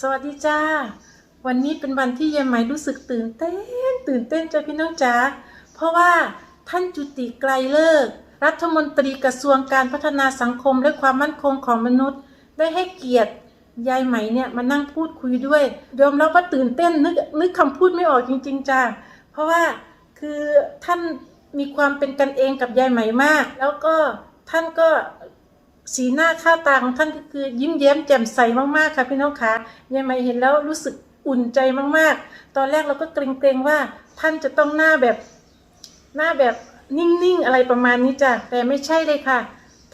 สวัสดีจ้า วันนี้เป็นวันที่ยายไหมรู้สึกตื่นเต้น ตื่นเต้นจ้าพี่น้องจ๋าเพราะว่าท่านจุติไกลเลิกษ์รัฐมนตรีกระทรวงการพัฒนาสังคมและความมั่นคงของมนุษย์ ได้ให้เกียรติยายไหมเนี่ยมานั่งพูดคุยด้วยยอมรับว่าตื่นเต้นนึกนึกคำพูดไม่ออกจริง ๆจ้าเพราะว่าคือท่านมีความเป็นกันเองกับยายไหมมาก แล้วก็ท่านก็ สีหน้าค่าตาของท่านก็คือยิ้มแย้มแจ่มใสมากๆค่ะพี่น้องคะยายไหมเห็นแล้วรู้สึกอุ่นใจมากๆ ตอนแรกเราก็เกรงๆว่าท่านจะต้องหน้าแบบหน้าแบบนิ่งๆอะไรประมาณนี้จ้ะแต่ไม่ใช่เลยค่ะ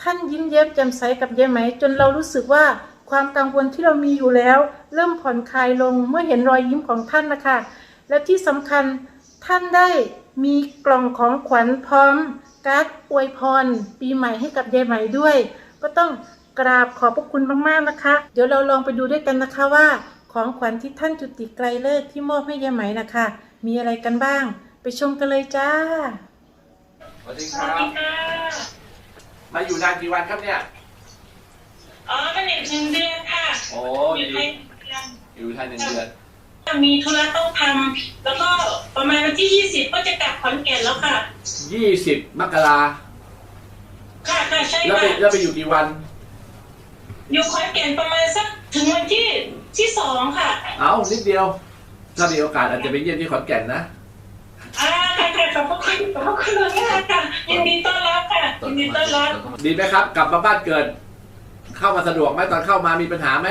ท่านยิ้มแย้มแจ่มใสกับยายไหม จนเรารู้สึกว่าความกังวลที่เรามีอยู่แล้ว เริ่มผ่อนคลายลงเมื่อเห็นรอยยิ้มของท่านนะคะ และที่สำคัญท่านได้มีกล่องของขวัญพร้อมการ์ดอวยพร ปีใหม่ให้กับยายไหมด้วย ก็ต้องกราบขอบพระคุณมากๆนะคะ เดี๋ยวเราลองไปดูด้วยกันนะคะว่า ของขวัญที่ท่านจุติไกลเลิกษ์ที่มอบให้ยายไหมนะคะ มีอะไรกันบ้าง ไปชมกันเลยจ้า สวัสดีสควัสรับ ดีค่ะมาอยู่นานกี่วันครับเนี่ย อ๋อเป็นอีกหนึ่งเดือนค่ะโอ้มีอยู่ใครอยู่ไทยหนึ่งเดือน มีธุระต้องทำแล้วก็ประมาณวันที่20ก็จะกลับขอนแก่นแล้วค่ะยี่สิบมกรา ค่ะค่ะใช่แล้วค่ะไปแล้วไปอยู่กี่วัน อยู่ขอนแก่นประมาณสักถึงวันที่ที่สองค่ะเอ้านิดเดียว ถ้ามีโอกาสอาจจะไปเยี่ยมที่ขอนแก่นนะ อ่าค่ะค่ะขอบพระคุณขอบพระคุณมากค่ะยินดีต้อนรับค่ะยินดีต้อนรับ ดีไหมครับ กลับมาบ้านเกิด เข้ามาสะดวกไหมตอนเข้ามามีปัญหาไหม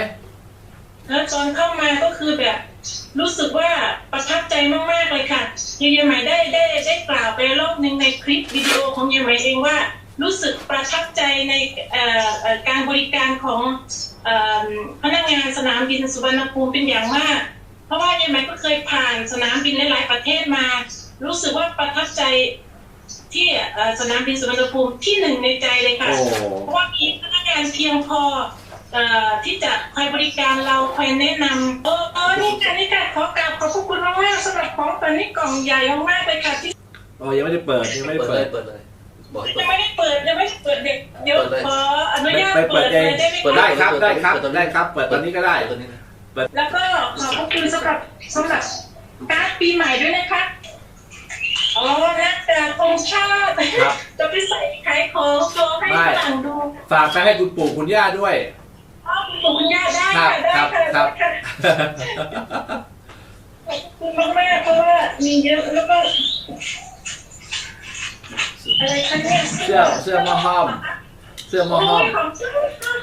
แล้วตอนเข้ามาก็คือแบบ รู้สึกว่าประทับใจมากๆเลยค่ะยายใหม่ได้ได้ได้กล่าวไปรอบหนึ่งในคลิปวิดีโอของยายใหม่เองว่า รู้สึกประทับใจในเอ่อเอ่อการบริการของเอ่อพนักงานสนามบินสุวรรณภูมิเป็นอย่างมาก เพราะว่ายายใหม่ก็เคยผ่านสนามบินหลาย ๆ ประเทศมา รู้สึกว่าประทับใจที่เอ่อสนามบินสุวรรณภูมิที่หนึ่งในใจเลยค่ะโอ้เพราะว่ามีพนักงานเพียงพอเอ่อที่จะคอยบริการเราคอยแนะนำโอ้โอ้นี่ค่ะนี่ค่ะขอกราบขอบพระคุณมากๆสำหรับของตัวนี้กล่องใหญ่มากๆเลยค่ะที่โอ้ยังไม่ได้เปิดยังไม่ได้เปิดเปิเลดยเปิดเลย บอกให้ยังเปิดไม่ได้เปิดยังไม่ได้เปิดเด็กเดี๋ยวเปิดเลย ขออนุญาตไปเปิเปิดดเองเลยได้ไหมเปิดคะได้ครับได้ครับได้ครับ เปิดตอนนี้ก็ได้ ตัวนี้นะแล้วก็ขอบพระคุณสำหรับสำหรับการ์ดปีใหม่ด้วยนะคะอ๋อนักแต่ธงชาติครับ จะไปใส่ขายของโชว์ให้ฝรั่งดูฝากไปให้คุณปู่คุณย่าด้วย อ๋อคุณปู่คุณย่าได้ครัค่ะบได้ครับค่ะครับ ได้ค่ะ ขอบคุณมากมากๆเพราะว่ามีเยอะแล้วก็ อะไรคะเนี่ยเสื้อเสื้อหมอห้อม เสื้อหมอห้อมโยของ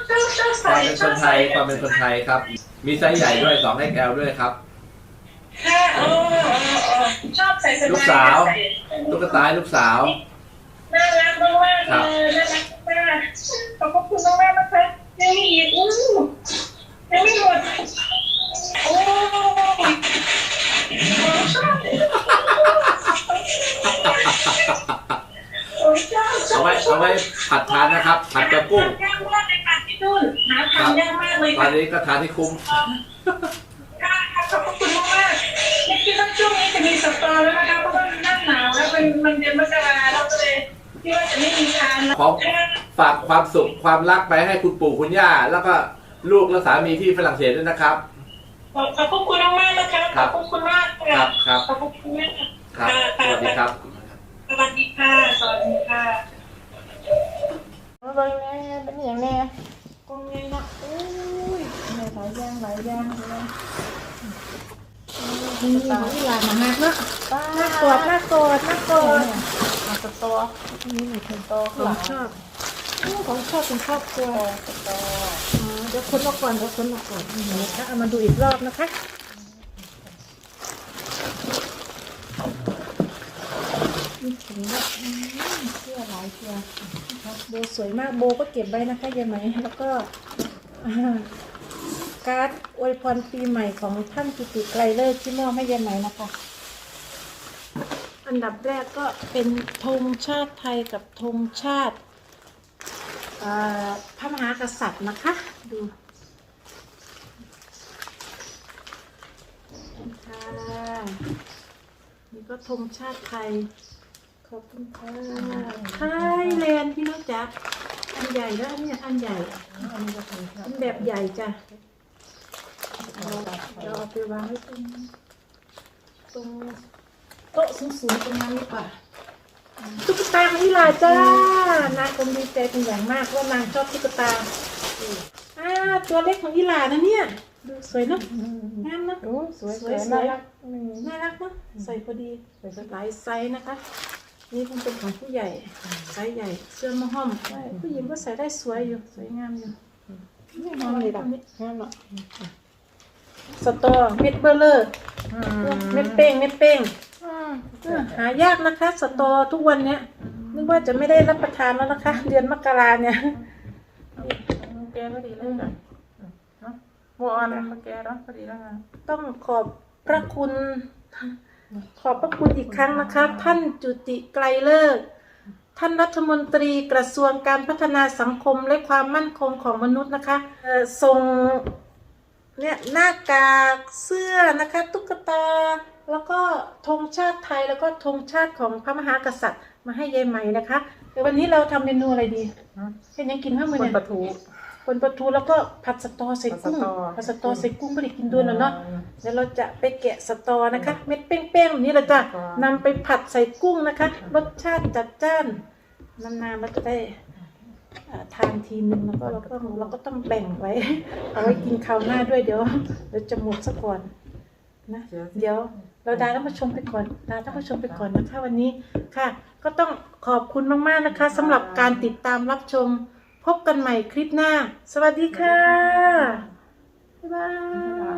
เจ้าเจ้าเจ้าเจ้าคใส่วามเป็นคนไทยความเป็นคนไทยครับ มีไซส์ใหญ่ด้วยสองให้แกวด้วยครับ ค่ะโอ้โอ้โอ้ชอบใส่สบายลูกสาวใส่ตุ๊กตาให้ลูกสาว น่ารักมากมากๆครับเลยน่ารักมากขอบคุณมากมากๆนะคะยังมีอีกอู้ยังไม่หมดโอ้ยของชอบของชอบชอบ เอา ไว้เอาไว้ผัดทานนะครับ ผัดกระกุ้งหาทานยากมากเลยค่ะพี่นุ่นหาทานยากมากเลยตอค่ะนนี้ก็ทานให้คุ้ม ค่ะขอบคุณมากมากๆไม่คิดว่าช่วงนี้จะมีสตอแล้วนะคะเพราะว่าหน้าหนาวแล้วมันมันเดือนมกราแล้วก็เลยคิดว่าจะไม่มีทานแล้วขอฝากความสุขความรักไปให้คุณปู่คุณย่า แล้วก็ลูกและสามีที่ฝรั่งเศสด้วยนะครับ ขอบขอบคุณมากๆนะคะขครัอบบคุณมากคค่ะรับครับ ขอบคุณมากครับสวัสดีครับ สวัสดีค่ะสวัสดีค่ะมา เบิ่งแน่เป็นอย่างแน่กงไงนะอุ้ยแม่หลายอย่างหลายอย่างเลยนี่นี่หลานมาหักเนาะน่ากอดน่ากอดน่ากอดมาสตัวนี่หนูเป็นโตของชอบอู้ของชอบเป็นครอบครัวสโตอ๋อเดี๋ยวคนมาก่อนเดี๋ยวคนมาก่อนนี่นะคะเอามาดูอีกรอบนะคะ นี่ถึงว่าอืมเสื้อหลายตัวนะครับโบสวยมากโบก็เก็บไว้นะคะยายไหมแล้วก็การ์ดอวยพรปีใหม่ของท่านกิติไกรเลิศที่มอบให้ยายไหมนะคะอันดับแรกก็เป็นธงชาติไทยกับธงชาติพระมหากษัตริย์นะคะ ดูค่ะนี่ก็ธงชาติไทย อบคุณค่ะไทยแลนด์พี่น้องจ๊ะอันใหญ่แล้วอันเนี้ยอันใหญ่อันนี้ก็คือเป็นแบบใหญ่จ้ะเดี๋ยวเอาไปวางไว้ตรงตรงโต๊ะสูงๆตรงนั้นดีกว่าตุ๊กตาของนิลาจ้านางคงดีใจเป็นอย่างมากว่านางชอบตุ๊กตาอ่าตัวเล็กของนิลานะเนี่ยดูสวยเนอะงามเนอะโอ้สวยสสววยยๆน่ารักอืมน่ารักเนอะใส่พอดีหลายไซส์นะคะ นี่คงเป็นของผู้ใหญ่ไซส์ใหญ่ เสื้อมะฮ่อมผู้หญิงก็ใส่ได้สวยอยู่สวยงามอยู่ไม่งามเลยดอกงามเนาะสตอเม็ดเบอร์เลอร์เม็ดเป้งเม็ดเป้งเออหายากนะคะ สตอทุกวันเนี้ยนึกว่าจะไม่ได้รับประทานแล้วนะคะ เดือนมกราเนี่ยแกก็ดีเลยจ้ะเนาะบัวอ่อนมาแกเนาะพอดีแล้วไงต้องขอบพระคุณ ขอบพระคุณอีกครั้งนะคะ ท่านจุติไกลเลิก ท่านรัฐมนตรีกระทรวงการพัฒนาสังคมและความมั่นคงของมนุษย์นะคะส่งเนี่ยหน้ากากเสื้อนะคะ ตุ๊กตา แล้วก็ธงชาติไทยแล้วก็ธงชาติของพระมหากษัตริย์มาให้ยายไหม่นะคะเดี๋ยววันนี้เราทำเมนูอะไรดีเป็นยังกินข้าวมือเนี่ยปลาทู คนปลาทูแล้วก็ผัดสตอใส่กุ้งผัผัดดสสตตออใส่กุ้งไม่ได้กินด้วยแล้วเนาะเดี๋ยวเราจะไปแกะสตอนะคะ เม็ดเป้งๆแบบนี้เราจะนำไปผัดใส่กุ้งนะคะ รสชาติจัดจ้านนานๆเราจะได้เอ่อทานทีนึงแล้วก็เราก็เราก็ต้องแบ่งไว้ เอาไว้กินคราวหน้าด้วยเดี๋ยวเดี๋ยวจะหมดซะก่อนนะเดี๋ยวเราดาท่านผู้ชมไปก่อนลาท่านผู้ชมไปก่อนนะคะวันนี้ค่ะ ก็ต้องขอบคุณมากๆนะคะสำหรับการติดตามรับชม พบกันใหม่คลิปหน้า สวัสดีค่ะ บ๊ายบาย